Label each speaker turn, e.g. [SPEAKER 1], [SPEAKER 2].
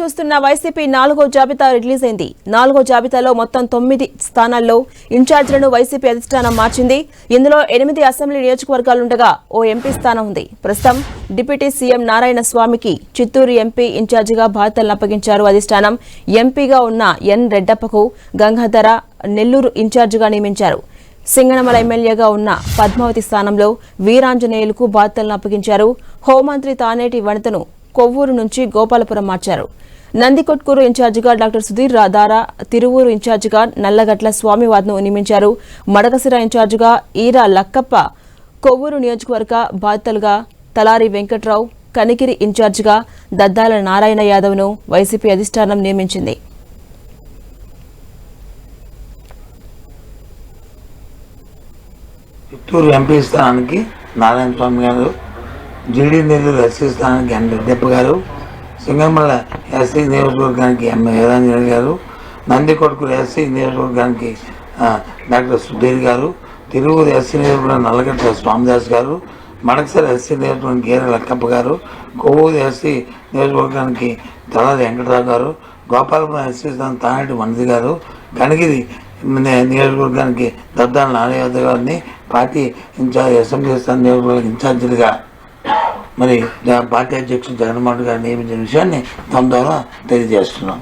[SPEAKER 1] చూస్తున్న వైసీపీ నాలుగో జాబితా రిలీజ్ అయింది. నాలుగో జాబితాలో మొత్తం తొమ్మిది స్థానాల్లో ఇన్ఛార్జీలను వైసీపీ అధిష్టానం మార్చింది. ఇందులో ఎనిమిది అసెంబ్లీ నియోజకవర్గాలుండగా ఓ ఎంపీ స్థానం ఉంది. ప్రస్తుతం డిప్యూటీ సీఎం నారాయణ స్వామికి చిత్తూరు ఎంపీ ఇన్ఛార్జిగా బాధ్యతలను అప్పగించారు అధిష్టానం. ఎంపీగా ఉన్న ఎన్ రెడ్డప్పకు గంగాధర నెల్లూరు ఇన్ఛార్జిగా నియమించారు. సింగనమల ఎమ్మెల్యేగా ఉన్న పద్మావతి స్థానంలో వీరాంజనేయులకు బాధ్యతలను అప్పగించారు. హోంమంత్రి తానేటి వనితను కొవ్వూరు నుంచి గోపాలపురం మార్చారు. నందికొట్కూరు ఇన్ఛార్జిగా డాక్టర్ సుధీర్ రాధారా తిరువూరు ఇన్ఛార్జిగా నల్లగట్ల స్వామివాద్ను నియమించారు. మడకసిర ఇన్ఛార్జిగా ఈరా లక్కప్ప కొవ్వూరు నియోజకవర్గ బాధితులుగా తలారి వెంకట్రావు కనికిరి ఇన్ఛార్జిగా దద్దాల నారాయణ యాదవ్ను వైసీపీ అధిష్టానం నియమించింది.
[SPEAKER 2] చిత్తూరు ఎంపీ స్థానానికి నారాయణ స్వామి గారు జీడీ నెల్లూరు ఎస్సీ స్థానానికి ఎన్ రెడ్డప్ప గారు సింగమల్ల ఎస్సీ నియోజకవర్గానికి ఎం వీరాంజనేయులు గారు నందికొట్కూరు ఎస్సీ నియోజకవర్గానికి డాక్టర్ సుధీర్ గారు తిరువురు ఎస్సీ నియోజకవర్గం నల్లగట్ల స్వామిదాస్ గారు మడకసర ఎస్సీ నియోజకవర్గం గీర లక్కప్ప గారు కొవ్వూరు ఎస్సీ నియోజకవర్గానికి తలాది వెంకటరావు గారు గోపాలపురం ఎస్సీ స్థానం తానేటి వనది గారు కనగిరి నియోజకవర్గానికి దద్దాల నారాయణ గారిని పార్టీ ఇన్ఛార్జ్ అసెంబ్లీ స్థానం నియోజకవర్గ ఇన్ఛార్జీలుగా మరి పార్టీ అధ్యక్షుడు జగన్మోహన్ గారు నియమించిన విషయాన్ని తమ ద్వారా తెలియజేస్తున్నాం.